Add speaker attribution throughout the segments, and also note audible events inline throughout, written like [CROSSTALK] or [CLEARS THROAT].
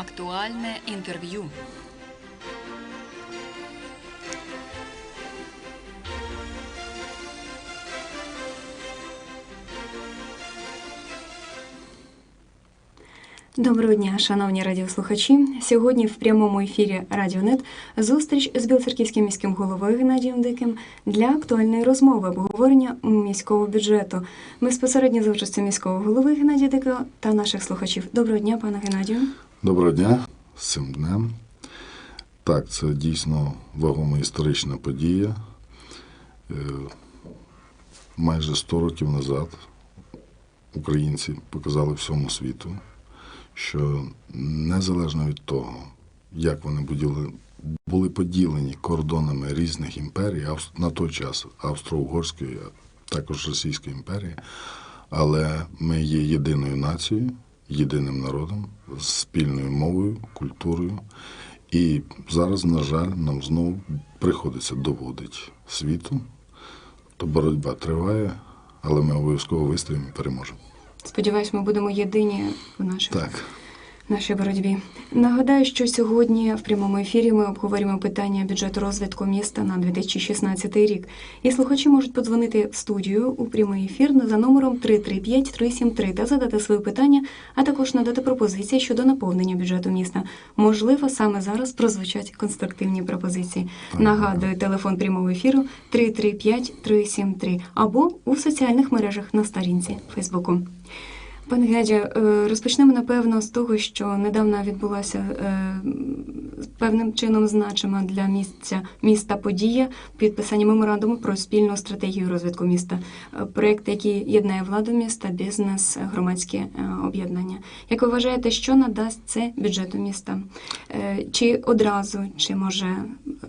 Speaker 1: Актуальне інтерв'ю.
Speaker 2: Доброго дня, шановні радіослухачі. Сьогодні в прямому ефірі Радіонет зустріч з Білоцерківським міським головою Геннадієм Диким для актуальної розмови обговорення міського бюджету. Безпосередньо за участю міського голови Геннадія Дикого та наших слухачів. Доброго дня, пане Геннадію.
Speaker 3: Доброго дня з цим днем. Так, це дійсно вагома історична подія. Е, Майже 100 років назад українці показали всьому світу, що незалежно від того, як вони буділи, були поділені кордонами різних імперій, на той час Австро-Угорської, а також Російської імперії, але ми є єдиною нацією, єдиним народом з спільною мовою, культурою. І зараз, на жаль, нам знову приходиться доводити світу. То боротьба триває, але ми обов'язково вистоїмо і переможемо.
Speaker 2: Сподіваюсь, ми будемо єдині в наших
Speaker 3: Так.
Speaker 2: Нашій боротьбі. Нагадаю, що сьогодні в прямому ефірі ми обговорюємо питання бюджету розвитку міста на 2016 рік. І слухачі можуть подзвонити в студію у прямий ефір за номером 335-373 та задати свої питання, а також надати пропозиції щодо наповнення бюджету міста. Можливо, саме зараз прозвучать конструктивні пропозиції. Нагадую, телефон прямого ефіру 335-373 або у соціальних мережах на сторінці Фейсбуку. Пане Геннадію, е, розпочнемо напевно з того, що недавно відбулася е, певним чином значима для місця міста подія підписання меморандуму про спільну стратегію розвитку міста. Е, Проєкт, який єднає владу міста, бізнес, громадські е, об'єднання. Як ви вважаєте, що надасть це бюджету міста? Чи одразу, чи може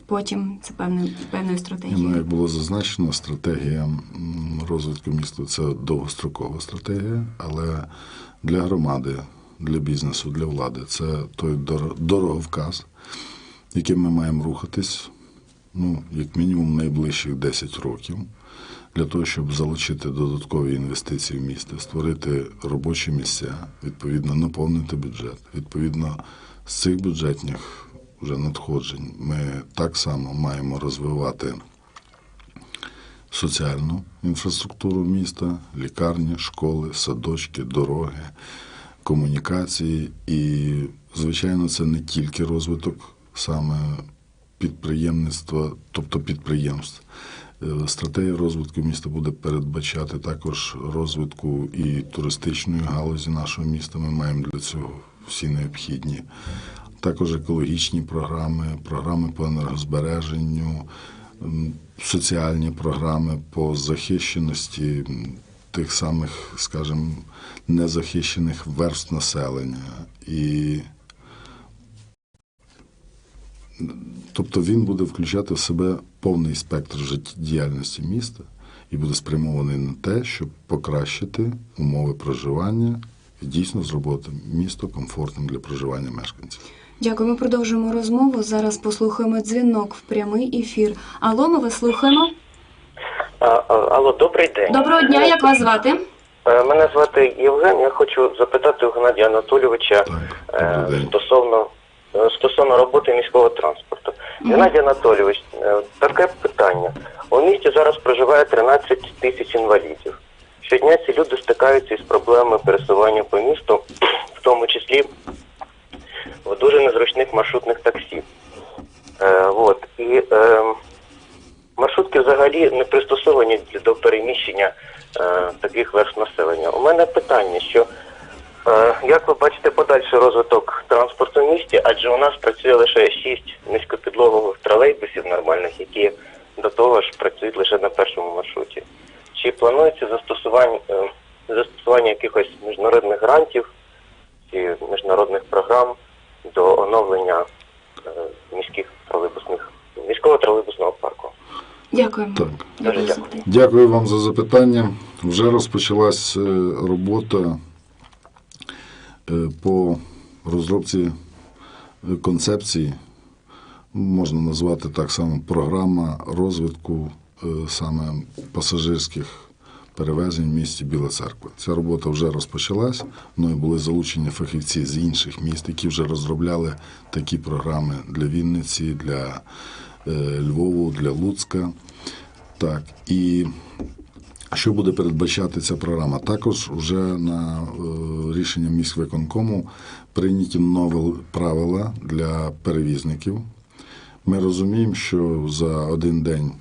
Speaker 2: потім це певне певною
Speaker 3: Ну,
Speaker 2: стратегією?
Speaker 3: як було зазначено, стратегія розвитку міста це довгострокова стратегія, але для громади, для бізнесу, для влади це той дор- дороговказ, яким ми маємо рухатись, ну, як мінімум, найближчих 10 років, для того, щоб залучити додаткові інвестиції в місто, створити робочі місця, відповідно, наповнити бюджет. Відповідно, з цих бюджетних вже надходжень ми так само маємо розвивати соціальну інфраструктуру міста, лікарні, школи, садочки, дороги, комунікації. І, звичайно, це не тільки розвиток саме підприємництва, тобто підприємств. Е, Стратегія розвитку міста буде передбачати також розвитку і туристичної галузі нашого міста. Ми маємо для цього всі необхідні. Також екологічні програми, програми по енергозбереженню, соціальні програми по захищеності тих самих, скажімо, незахищених верств населення. І Тобто він буде включати в себе повний спектр життєдіяльності міста і буде спрямований на те, щоб покращити умови проживання і дійсно зробити місто комфортним для проживання мешканців.
Speaker 2: Дякую. Ми продовжуємо розмову. Зараз послухаємо дзвінок в прямий ефір. Алло, ми вас слухаємо.
Speaker 4: А, а, Алло, добрий день.
Speaker 2: Доброго дня, як вас звати?
Speaker 4: Е, Мене звати Євген. Я хочу запитати у Геннадія Анатолійовича
Speaker 3: Так,
Speaker 4: е,
Speaker 3: добрий день.
Speaker 4: стосовно е, стосовно роботи міського транспорту. Геннадій Анатолійович, е, таке питання. У місті зараз проживає 13 тисяч інвалідів. Щодня ці люди стикаються із проблемами пересування по місту, [CLEARS THROAT] в тому числі в дуже незручних маршрутних таксі. Е, от. І е, маршрутки взагалі не пристосовані до переміщення е, таких верств населення. У мене питання, що е, як ви бачите подальший розвиток транспорту в місті, адже у нас працює лише 6 низькопідлогових тролейбусів нормальних, які до того ж працюють лише на першому маршруті. Чи планується застосування, е, застосування якихось міжнародних грантів чи міжнародних програм до оновлення е, міських тролейбусних міського тролейбусного парку?
Speaker 2: Дякуємо.
Speaker 3: Так.
Speaker 2: Дякую
Speaker 4: Дуже.
Speaker 3: Дякую вам за запитання. Вже розпочалась е, робота е, по розробці концепції, можна назвати так само програма розвитку саме пасажирських перевезень в місті Біла Церква. Ця робота вже розпочалась. І були залучені фахівці з інших міст, які вже розробляли такі програми для Вінниці, для е, Львову, для Луцька. Так, і що буде передбачати ця програма? Також вже на е, рішення міськвиконкому прийняті нові правила для перевізників. Ми розуміємо, що за один день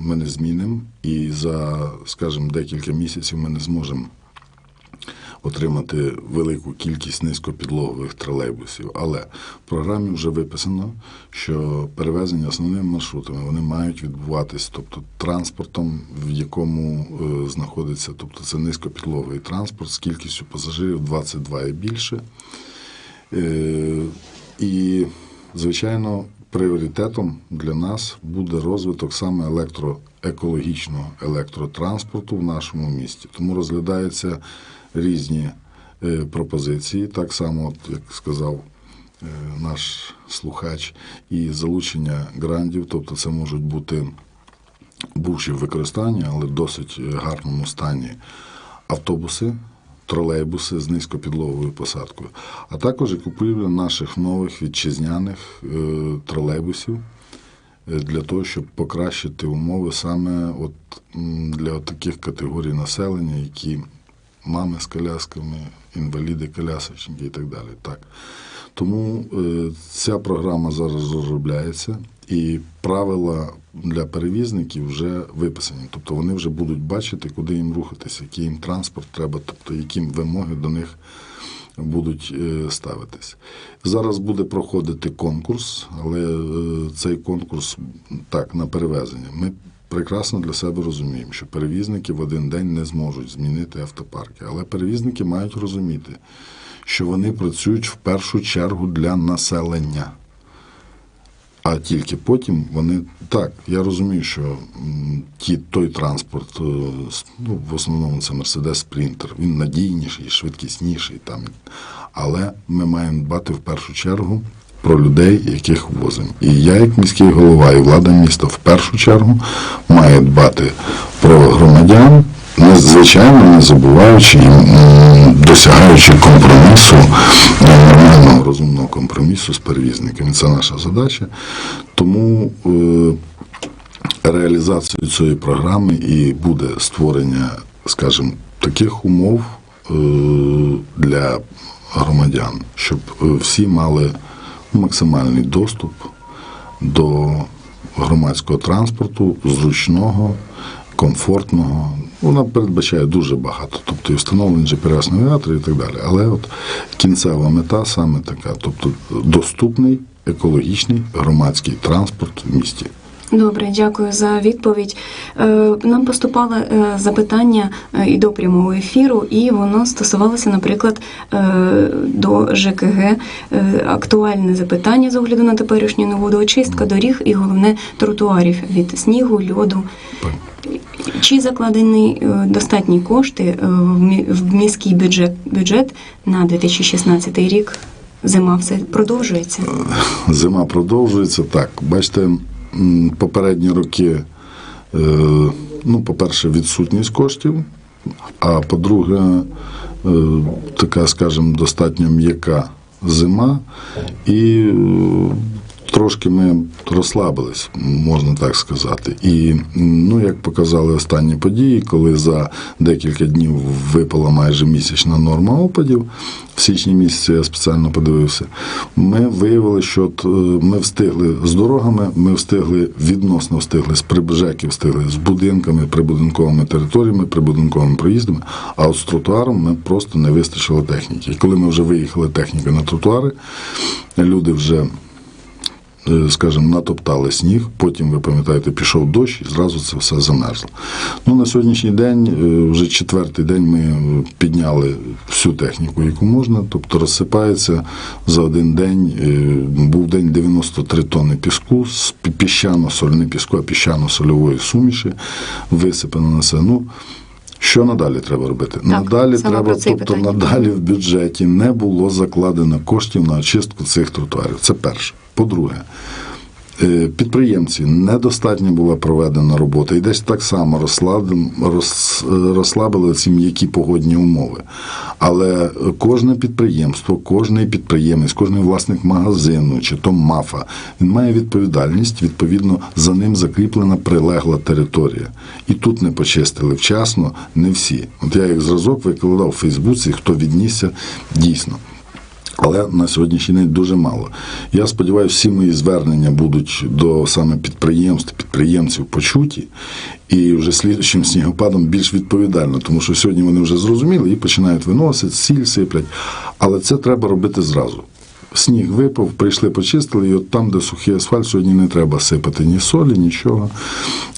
Speaker 3: ми не змінимо, і за, скажімо, декілька місяців ми не зможемо отримати велику кількість низькопідлогових тролейбусів. Але в програмі вже виписано, що перевезення основними маршрутами вони мають відбуватись, тобто транспортом, в якому е, знаходиться, тобто це низькопідлоговий транспорт з кількістю пасажирів 22 і більше. Е, І, звичайно, пріоритетом для нас буде розвиток саме електроекологічного електротранспорту в нашому місті. Тому розглядаються різні е, пропозиції, так само, от, як сказав е, наш слухач, і залучення грантів, тобто це можуть бути бувші в використанні, але в досить гарному стані автобуси, тролейбуси з низькопідлоговою посадкою, а також і купівля наших нових вітчизняних е, тролейбусів е, для того, щоб покращити умови саме от, для таких категорій населення, які мами з колясками, інваліди, колясочники і так далі. Так. Тому е, ця програма зараз розробляється, і правила для перевізників вже виписані. Тобто вони вже будуть бачити, куди їм рухатися, який їм транспорт треба, тобто які вимоги до них будуть е, ставитись. Зараз буде проходити конкурс, але е, цей конкурс так на перевезення. Ми прекрасно для себе розуміємо, що перевізники в один день не зможуть змінити автопарки, але перевізники мають розуміти, що вони працюють в першу чергу для населення. А тільки потім вони так, я розумію, що ті, той транспорт, е, ну, в основному це Мерседес Спринтер, він надійніший, швидкісніший там. Але ми маємо дбати в першу чергу про людей, яких возимо. І я, як міський голова, і влада міста в першу чергу має дбати про громадян, не звичайно не забуваючи і досягаючи компромісу, е, розумного компромісу з перевізниками. Це наша задача. Тому е, реалізацією цієї програми і буде створення, скажімо, таких умов е, для громадян, щоб е, всі мали максимальний доступ до громадського транспорту, зручного, комфортного. Вона передбачає дуже багато, тобто і встановлення GPS-навігатора і так далі. Але от кінцева мета саме така, тобто доступний екологічний громадський транспорт в місті.
Speaker 2: Добре, дякую за відповідь. Е, Нам поступало е, запитання е, і до прямого ефіру, і воно стосувалося, наприклад, до ЖКГ. Актуальне запитання з огляду на теперішню нову очистка доріг і головне тротуарів від снігу, льоду. Чи закладені достатні кошти в міський бюджет, бюджет на 2016 рік? Зима все продовжується.
Speaker 3: Зима продовжується. Так, бачите, попередні роки, е, ну, по-перше, відсутність коштів, а по-друге, е, така, скажімо, достатньо м'яка зима, і е, трошки ми розслабились, можна так сказати. І ну, як показали останні події, коли за декілька днів випала майже місячна норма опадів, в січні місяці я спеціально подивився, ми виявили, що е, ми встигли з дорогами, ми встигли відносно встигли з прибжеки, встигли з будинками, прибудинковими територіями, прибудинковими проїздами, а от з тротуаром ми просто не вистачило техніки. І коли ми вже виїхали техніки на тротуари, люди вже скажімо, натоптали сніг, потім, ви пам'ятаєте, пішов дощ і зразу це все замерзло. Ну, на сьогоднішній день, е, вже четвертий день ми е, підняли всю техніку, яку можна, тобто розсипається за один день, е, був день 93 тонни піску, з піщано-соль, не піску, а піщано-сольової суміші, висипано на це. Ну, що надалі треба робити? надалі треба, тобто
Speaker 2: питання.
Speaker 3: надалі в бюджеті не було закладено коштів на очистку цих тротуарів. Це перше. По-друге, Підприємці недостатньо була проведена робота, і десь так само е, розслабили ці м'які погодні умови. Але кожне підприємство, кожний підприємець, кожний власник магазину чи то мафа, він має відповідальність. Відповідно, за ним закріплена прилегла територія. І тут не почистили вчасно, не всі. От я як зразок викладав у Фейсбуці, хто віднісся дійсно. Але на сьогоднішній день дуже мало. Я сподіваюся, всі мої звернення будуть до саме підприємств, підприємців почуті, і вже слідчим снігопадом більш відповідально, тому що сьогодні вони вже зрозуміли і починають виносити, сіль сиплять. Але це треба робити зразу. Сніг випав, прийшли, почистили, і от там, де сухий асфальт, сьогодні не треба сипати ні солі, нічого.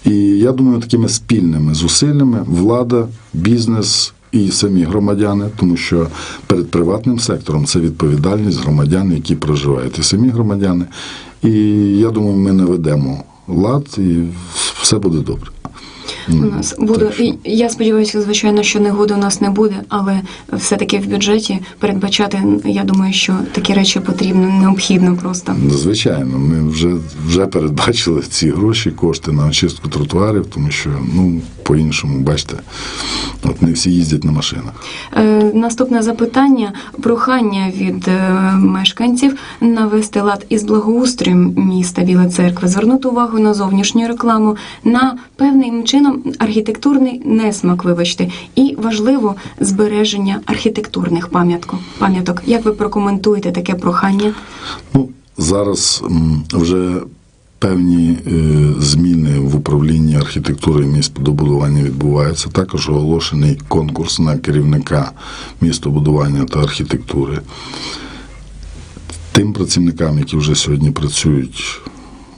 Speaker 3: І я думаю, такими спільними зусиллями влада, бізнес і самі громадяни, тому що перед приватним сектором це відповідальність громадян, які проживають, і самі громадяни. І я думаю, ми наведемо лад, і все буде добре.
Speaker 2: У нас буде. І я сподіваюся, звичайно, що негоди у нас не буде, але все-таки в бюджеті передбачати, я думаю, що такі речі потрібно, необхідно просто.
Speaker 3: Звичайно, ми вже, вже передбачили ці гроші, кошти на очистку тротуарів, тому що ну по-іншому, бачите, от не всі їздять на машинах.
Speaker 2: Е, наступне запитання: прохання від е, мешканців навести лад із благоустроєм міста Біла Церкви, звернути увагу на зовнішню рекламу, на певним чином архітектурний несмак, вибачте, і важливо збереження архітектурних пам'яток. Як ви прокоментуєте таке прохання?
Speaker 3: Ну, зараз вже певні е, зміни в управлінні архітектури містобудування відбуваються. Також оголошений конкурс на керівника містобудування та архітектури. Тим працівникам, які вже сьогодні працюють,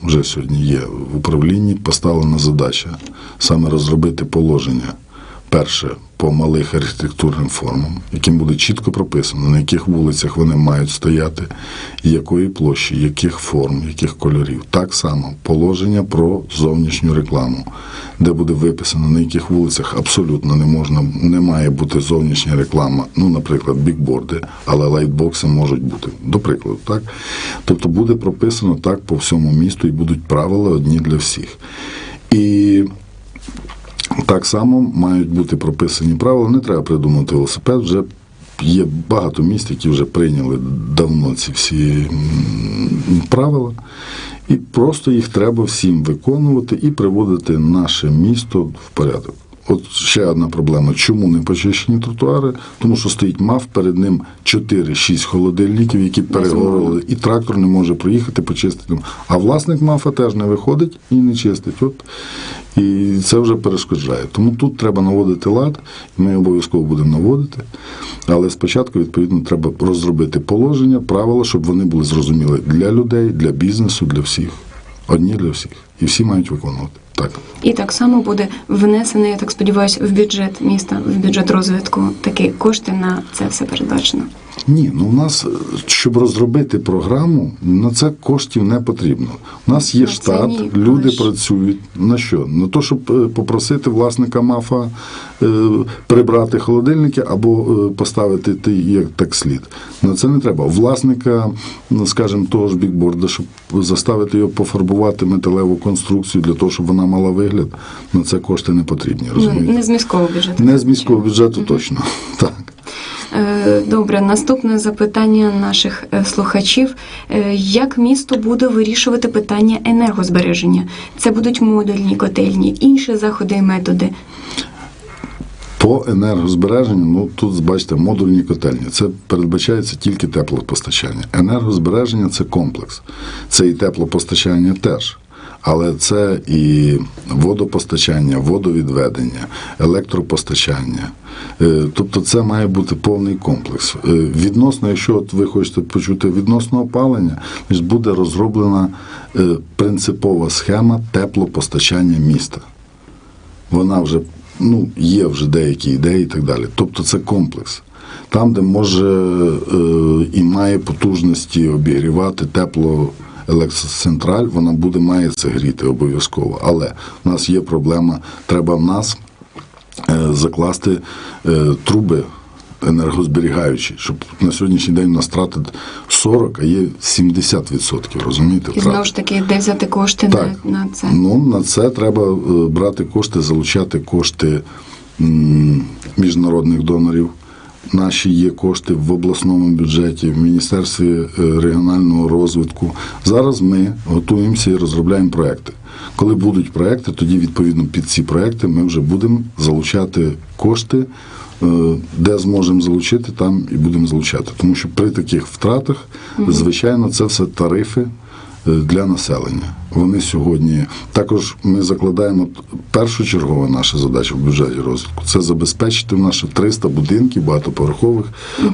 Speaker 3: вже сьогодні є в управлінні, поставлена задача саме розробити положення. Перше по малих архітектурним формам, яким буде чітко прописано, на яких вулицях вони мають стояти, і якої площі, яких форм, яких кольорів. Так само положення про зовнішню рекламу, де буде виписано, на яких вулицях абсолютно не можна, не має бути зовнішня реклама. Ну, наприклад, бікборди, але лайтбокси можуть бути. До прикладу, так? Тобто буде прописано так по всьому місту і будуть правила одні для всіх. І так само мають бути прописані правила. Не треба придумати велосипед. Вже є багато міст, які вже прийняли давно ці всі правила. І просто їх треба всім виконувати і приводити наше місто в порядок. От ще одна проблема. Чому не почищені тротуари? Тому що стоїть МАФ, перед ним 4-6 холодильників, які перегорили, і трактор не може проїхати, почистити. А власник МАФа теж не виходить і не чистить. От і це вже перешкоджає. Тому тут треба наводити лад, і ми обов'язково будемо наводити. Але спочатку, відповідно, треба розробити положення, правила, щоб вони були зрозуміли для людей, для бізнесу, для всіх. Одні для всіх. І всі мають виконувати. Так.
Speaker 2: І так само буде внесений, я так сподіваюся, в бюджет міста, в бюджет розвитку такі кошти на це все передбачено.
Speaker 3: Ні, ну у нас, е, щоб розробити програму, на це коштів не потрібно. У нас є
Speaker 2: це
Speaker 3: штат,
Speaker 2: ні,
Speaker 3: люди
Speaker 2: але
Speaker 3: працюють. На що? На те, щоб е, попросити власника МАФа е, прибрати холодильники або поставити ті, як так слід. На це не треба. Власника, ну, скажімо, того ж бікборда, щоб заставити його пофарбувати металеву конструкцію для того, щоб вона мала вигляд, на це кошти не потрібні.
Speaker 2: Ну,
Speaker 3: Розумієте?
Speaker 2: не з міського бюджету.
Speaker 3: Не з міського бюджету точно. [LAUGHS] Так.
Speaker 2: Е, Добре, наступне запитання наших е, слухачів: Е, як місто буде вирішувати питання енергозбереження? Це будуть модульні котельні, інші заходи і методи.
Speaker 3: По енергозбереженню, ну тут бачите, модульні котельні. Це передбачається тільки теплопостачання. Енергозбереження це комплекс. Це і теплопостачання теж. Але це і водопостачання, водовідведення, електропостачання. Е, Тобто це має бути повний комплекс. Е, Відносно, якщо от ви хочете почути відносно опалення, буде розроблена е, принципова схема теплопостачання міста вона вже ну, є вже деякі ідеї і так далі. Тобто це комплекс. Там, де може і має потужності обігрівати тепло електроцентраль, вона буде має це гріти обов'язково. Але в нас є проблема, треба в нас е, закласти е, труби енергозберігаючі, щоб на сьогоднішній день у нас трати 40, а є 70%, розумієте?
Speaker 2: І знову ж таки, де взяти кошти
Speaker 3: Так.
Speaker 2: на, на це?
Speaker 3: Ну, на це треба е, брати кошти, залучати кошти міжнародних донорів. Наші є кошти в обласному бюджеті, в Міністерстві е, регіонального розвитку. Зараз ми готуємося і розробляємо проекти. Коли будуть проекти, тоді відповідно під ці проекти ми вже будемо залучати кошти. е, Де зможемо залучити, там і будемо залучати. Тому що при таких втратах, звичайно, це все тарифи для населення. Вони сьогодні також ми закладаємо першочергова наша задача в бюджеті розвитку це забезпечити в наші 300 будинків багатоповерхових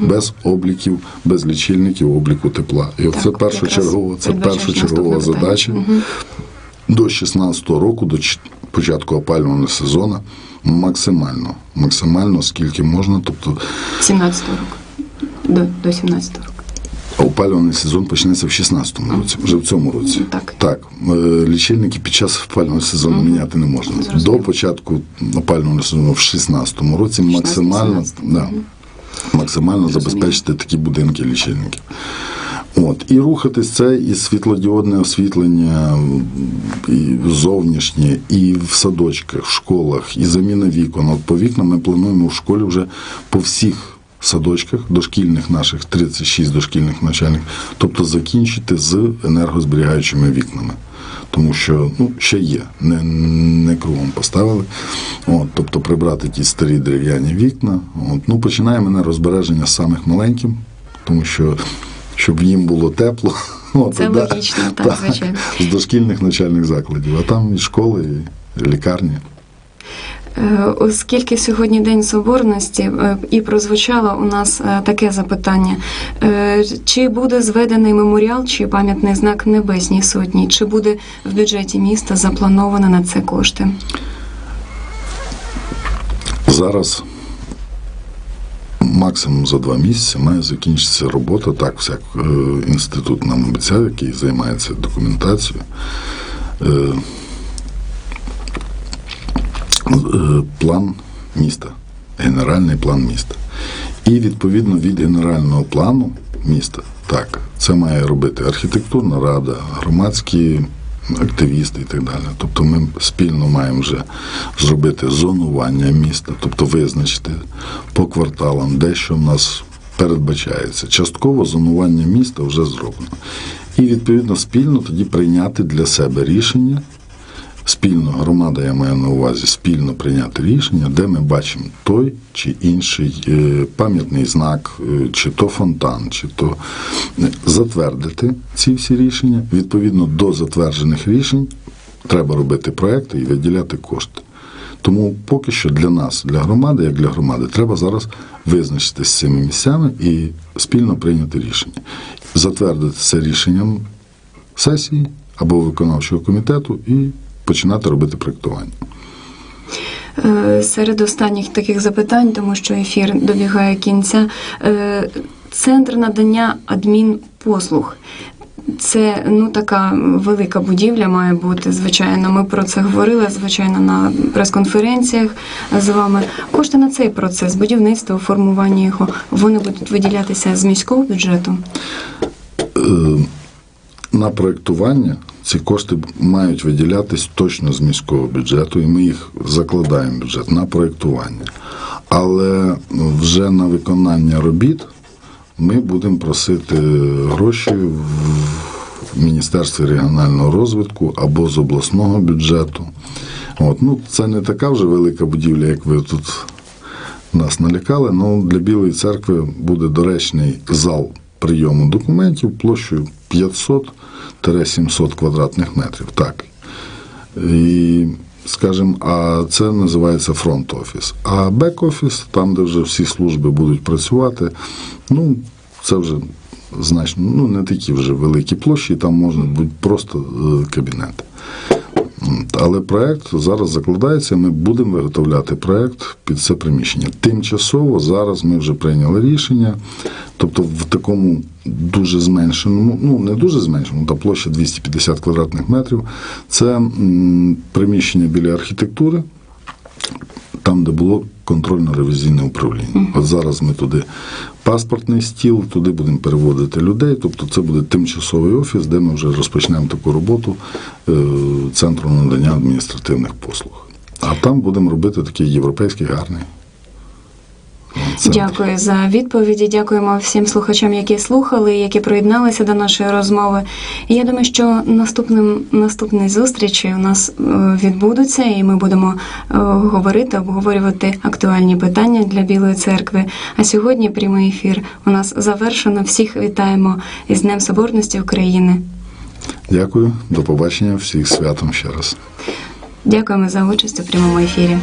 Speaker 3: без обліків, без лічильників обліку тепла. І
Speaker 2: Так,
Speaker 3: це
Speaker 2: от
Speaker 3: першочергово, це першочергова задача до 16 року, до початку опалювального сезону, максимально, максимально скільки можна, тобто
Speaker 2: 17 року. До, до 17 року.
Speaker 3: Опалювальний сезон почнеться в 16-му році, вже в цьому році.
Speaker 2: Так.
Speaker 3: так е, лічильники під час опалювального сезону міняти не можна.
Speaker 2: Зрозуміло.
Speaker 3: До початку опалювального сезону в 16-му році максимально,
Speaker 2: 16-17.
Speaker 3: да, максимально забезпечити такі будинки лічильників. От, і рухатись це і світлодіодне освітлення, і зовнішнє, і в садочках, в школах, і заміна вікон. От по вікнам ми плануємо в школі вже по всіх садочках, дошкільних наших 36 дошкільних навчальних, тобто закінчити з енергозберігаючими вікнами. Тому що ну, ще є, не, не кругом поставили. От, тобто прибрати ті старі дерев'яні вікна. От, ну, починаємо на розбереження з самих маленьких, тому що щоб їм було тепло. [LAUGHS] От,
Speaker 2: Це
Speaker 3: да,
Speaker 2: логічно, так, звичайно.
Speaker 3: З дошкільних навчальних закладів, а там і школи, і лікарні.
Speaker 2: Е, Оскільки сьогодні День Соборності, е, і прозвучало у нас е, таке запитання: чи буде зведений меморіал чи пам'ятний знак Небесній Сотні? Чи буде в бюджеті міста заплановано на це кошти?
Speaker 3: Зараз максимум за два місяці має закінчитися робота. Так, всяк інститут нам обіцяв, який займається документацією. Е, план міста, генеральний план міста. І відповідно від генерального плану міста, так, це має робити архітектурна рада, громадські активісти і так далі. Тобто ми спільно маємо вже зробити зонування міста, тобто визначити по кварталам, де що в нас передбачається. Частково зонування міста вже зроблено. І відповідно спільно тоді прийняти для себе рішення. Спільно громада, я маю на увазі, спільно прийняти рішення, де ми бачимо той чи інший е, пам'ятний знак, е, чи то фонтан, чи то е, затвердити ці всі рішення. Відповідно до затверджених рішень треба робити проекти і виділяти кошти. Тому поки що для нас, для громади, як для громади, треба зараз визначитися з цими місцями і спільно прийняти рішення. Затвердити це рішенням сесії або виконавчого комітету і починати робити проєктування.
Speaker 2: Е, Серед останніх таких запитань, тому що ефір добігає кінця. Е, Центр надання адмінпослуг. Це ну така велика будівля має бути. Звичайно, ми про це говорили, звичайно, на прес-конференціях з вами. Кошти на цей процес, будівництво, формування його, вони будуть виділятися з міського бюджету.
Speaker 3: Е, На проєктування ці кошти мають виділятись точно з міського бюджету, і ми їх закладаємо в бюджет на проєктування. Але вже на виконання робіт ми будемо просити гроші в Міністерстві регіонального розвитку або з обласного бюджету. От, ну, це не така вже велика будівля, як ви тут нас налякали. Ну, для Білої церкви буде доречний зал прийому документів площею 500-700 квадратних метрів. Так. І, скажімо, а це називається фронт-офіс. А бек-офіс, там, де вже всі служби будуть працювати, ну, це вже значно, ну, не такі вже великі площі, там можуть бути просто е, кабінети. Але проект зараз закладається, ми будемо виготовляти проект під це приміщення. Тимчасово зараз ми вже прийняли рішення, тобто в такому дуже зменшеному, ну не дуже зменшеному, та площа 250 квадратних метрів. Це приміщення біля архітектури. Там, де було контрольно-ревізійне управління. От зараз ми туди паспортний стіл, туди будемо переводити людей. Тобто це буде тимчасовий офіс, де ми вже розпочнемо таку роботу е, центру надання адміністративних послуг. А там будемо робити такий європейський гарний. Центр.
Speaker 2: Дякую за відповіді. Дякуємо всім слухачам, які слухали, які приєдналися до нашої розмови. І я думаю, що наступним наступні зустрічі у нас е, відбудуться, і ми будемо е, говорити, обговорювати актуальні питання для Білої церкви. А сьогодні прямий ефір у нас завершено. Всіх вітаємо із Днем Соборності України.
Speaker 3: Дякую, до побачення, всіх святом ще раз.
Speaker 2: Дякуємо за участь у прямому ефірі.